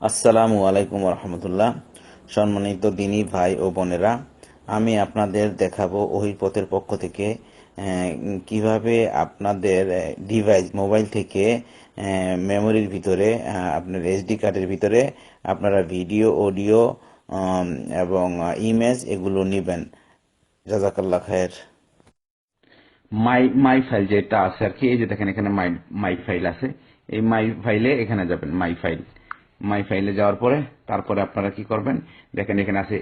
আসসালামু আলাইকুম রহমতুল্লাহ সম্মানিত দিনী ভাই ও বোনেরা, আমি আপনাদের দেখাবো ওহির পথের পক্ষ থেকে কীভাবে আপনাদের ডিভাইস মোবাইল থেকে মেমোরির ভিতরে আপনার এসডি কার্ডের ভিতরে আপনারা ভিডিও অডিও এবং ইমেজ এগুলো নেবেন। জাজাকাল্লাহ খায়ের। মাই মাই ফাইল যেটা আছে আর কি, এই যে দেখেন এখানে মাই মাই ফাইল আছে। এই মাই ফাইলে এখানে যাবেন মাই ফাইল মাই ফাইলে যাওয়ার পরে, তারপরে আপনারা কি করবেন? দেখেন এখানে আছে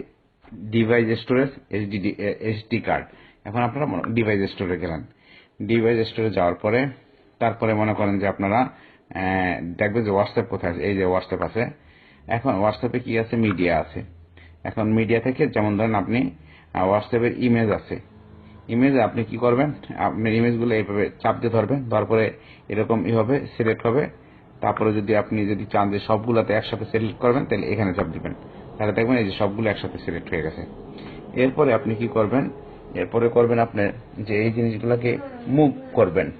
device storage HD HD card এখন আপনারা ডিভাইস স্টোরে গেলেন। ডিভাইস স্টোরে যাওয়ার পরে, তারপরে মনে করেন যে আপনারা দেখবেন যে হোয়াটসঅ্যাপ কোথায় আছে? এই যে হোয়াটসঅ্যাপ আছে। এখন হোয়াটসঅ্যাপে কি আছে? মিডিয়া আছে। এখন মিডিয়া থেকে যেমন ধরেন আপনি হোয়াটসঅ্যাপের ইমেজ আছে। ইমেজ আপনি কি করবেন? আপনার ইমেজগুলো এইভাবে চাপ দিয়ে ধরবেন। তারপরে এরকম এইভাবে সিলেক্ট হবে। তারপরে যদি আপনি যদি চান যে সবগুলোতে একসাথে সিলেক্ট করবেন, তাহলে এখানে চাপ দিবেন। তাহলে দেখবেন এই যে সবগুলো একসাথে সিলেক্ট হয়ে গেছে। এরপরে আপনি কি করবেন? এরপরে করবেন আপনার যে এই জিনিসগুলোকে মুভ করবেন।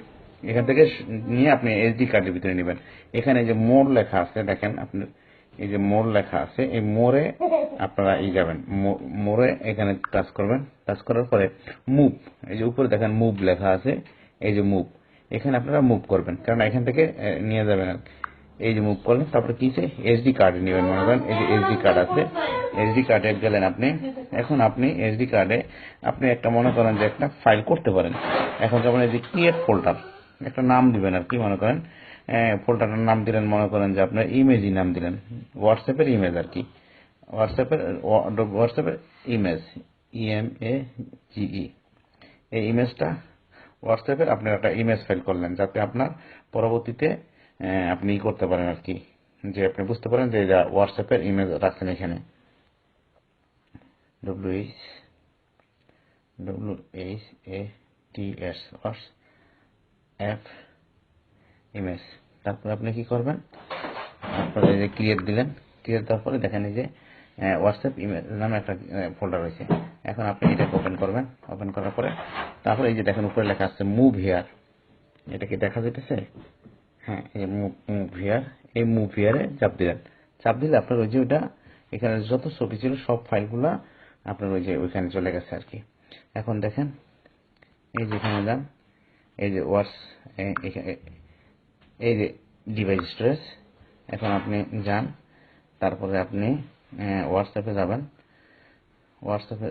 এখান থেকে নিয়ে আপনি এসডি কার্ডের ভিতরে নেবেন। এখানে যে মোর লেখা আছে, দেখেন আপনার, এই যে মোর লেখা আছে, এই মোরে আপনারা এই যাবেন। মো- মোরে এখানে টাচ করবেন। টাচ করার পরে মুভ এই যে উপরে দেখেন মুভ লেখা আছে, এই যে মুভ এখানে আপনারা মুভ করবেন। কারণ এখান থেকে নিয়ে যাবেন এই যে মুভ করলেন, তারপরে কি এসডি কার্ড নেবেন, মনে করেন। এই যে এসডি কার্ড আছে। এসডি কার্ডে গেলেন আপনি। এখন আপনি এসডি কার্ডে আপনি একটা মনে করেন যে একটা ফাইল করতে পারেন। এখন যেমন এই যে ক্রিয়েট ফোল্ডার একটা নাম দিবেন আর কি, মনে করেন। ফোল্ডারের নাম দিলেন, মনে করেন যে আপনার ইমেজই নাম দিলেন। হোয়াটসঅ্যাপের ইমেজ আর কি। হোয়াটসঅ্যাপের হোয়াটসঅ্যাপের ইমেজ ইএম এ জিই এই ইমেজটা হোয়াটসঅ্যাপের আপনি একটা ইমেজ ফাইল করলেন যাতে আপনার পরবর্তীতে আপনি করতে পারেন আর কি। যে আপনি বুঝতে পারেন যে এটা হোয়াটসঅ্যাপের ইমেজ রাখছেন এখানে। W H W H A T S app image তারপরে আপনি কি করবেন? তারপরে যে ক্রিয়েট দিলেন। ক্রিয়েট দেওয়ার পরে দেখেন এই যে হোয়াটসঅ্যাপ ইমেজ নামে একটা ফোল্ডার রয়েছে। এখন আপনি এটাকে ওপেন করবেন। ওপেন করার পরে, তারপরে এই যে দেখেন উপরে লেখা আছে মুভ হিয়ার এটা কি দেখা যেতেছে হ্যাঁ এই মুভ হিয়ার এই মুভ হিয়ারে চাপ দিলেন। চাপ দিলে আপনার ওই যে ওইটা, এখানে যত ছবি ছিল সব ফাইলগুলা আপনার ওই যে ওইখানে চলে গেছে আর কি। এখন দেখেন, এই যে এখানে যান, এই যে ওয়াটস এই যে ডিভাইস স্টোরেজ এখন আপনি যান, তারপরে আপনি হোয়াটসঅ্যাপে যাবেন। হোয়াটসঅ্যাপে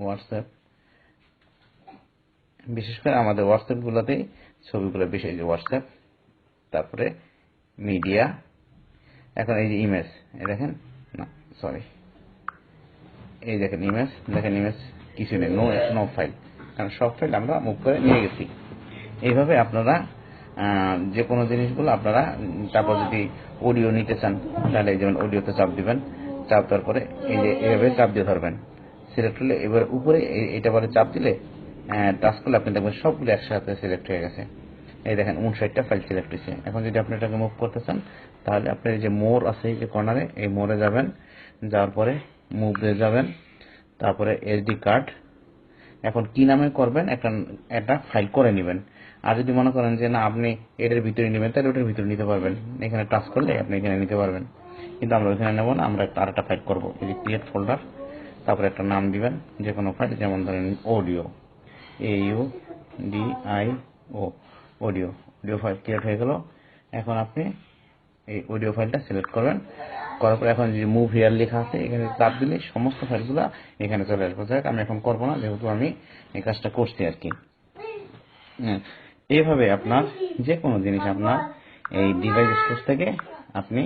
হোয়াটসঅ্যাপ বিশেষ করে আমাদের হোয়াটসঅ্যাপগুলোতেই ছবিগুলো বেশি যে হোয়াটসঅ্যাপ তারপরে মিডিয়া এখন এই যে ইমেজ দেখেন? না সরি এই দেখেন ইমেজ দেখেন ইমেজ কিছু নেই নো নো ফাইল কারণ সব ফাইল আমরা মুভ করে নিয়ে গেছি। এইভাবে আপনারা যে কোনো জিনিসগুলো আপনারা, তারপর যদি অডিও নিতে চান, তাহলে যেমন অডিওতে চাপ দিবেন, চাপ দেওয়ার পরে এই যে এভাবে চাপ দিয়ে ধরবেন। সিলেক্ট হলে এবার উপরে এইটা পরে চাপ দিলে টাচ করলে আপনি দেখবেন সবগুলো একসাথে সিলেক্ট হয়ে গেছে। এই দেখেন উনষাটটা ফাইল সিলেক্ট হয়েছে। এখন যদি আপনি এটাকে মুভ করতে চান, তাহলে আপনি যে মোর আছে এই যে কর্নারে এই মোরে যাবেন। যাওয়ার পরে মুভ যাবেন। তারপরে এসডি কার্ড এখন কি নামে করবেন, একটা একটা ফাইল করে নেবেন। আর যদি মনে করেন যে না, আপনি এটার ভিতরে নেবেন, তাহলে ওটার ভিতরে নিতে পারবেন। এখানে টাচ করলে আপনি এখানে নিতে পারবেন। কিন্তু আমরা ওইখানে নেব না, আমরা একটা আরেকটা ফাইল করব, এই যে ক্রিয়েট ফোল্ডার তারপরে একটা নাম দিবেন যে কোনো ফাইল যেমন ধরেন audio A U D I O audio audio file create হয়ে গেল। এখন আপনি এই অডিও ফাইলটা সিলেক্ট করবেন। করার পর এখন যে মুভ হিয়ার লেখা আছে এখানে চাপ দিলে সমস্ত ফাইলগুলো এখানে চলে আসবে। যাক আমি এখন করব না যেহেতু আমি এই কাজটা করছি আর কি। হ্যাঁ, এইভাবে আপনার যে কোনো জিনিস আপনার এই ডিভাইস স্টোর থেকে আপনি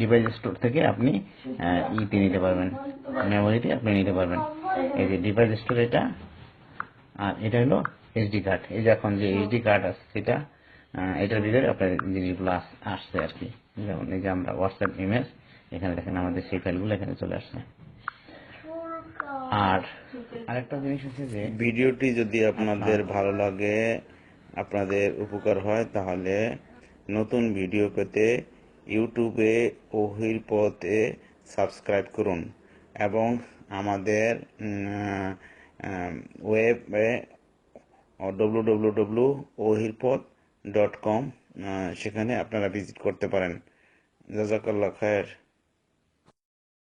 ডিভাইস স্টোর থেকে আপনি ইতে নিতে পারবেন। মেমোরিতে আপনি নিতে পারবেন। এই যে ডিভাইস স্টোর এটা আর এটা হলো এইচডি কার্ড এই যে এখন যে এইচডি কার্ড আছে সেটা এটার ভিতরে আপনার জিনিসগুলো আসছে আর কি। যেমন এই যে আমরা হোয়াটসঅ্যাপ ইমেজ এখানে দেখেন আমাদের সেই ফাইলগুলো এখানে চলে আসছে। আর আরেকটা জিনিস হচ্ছে যে ভিডিওটি যদি আপনাদের ভালো লাগে আপনাদের উপকার হয় তাহলে নতুন ভিডিও পেতে ইউটিউবে ওহির পথে সাবস্ক্রাইব করুন এবং আমাদের ওয়েবে ডব্লু ডব্লু ডব্লু ওহিরপথ ডট কম সেখানে আপনারা ভিজিট করতে পারেন। জাজাকাল্লা খায়ের।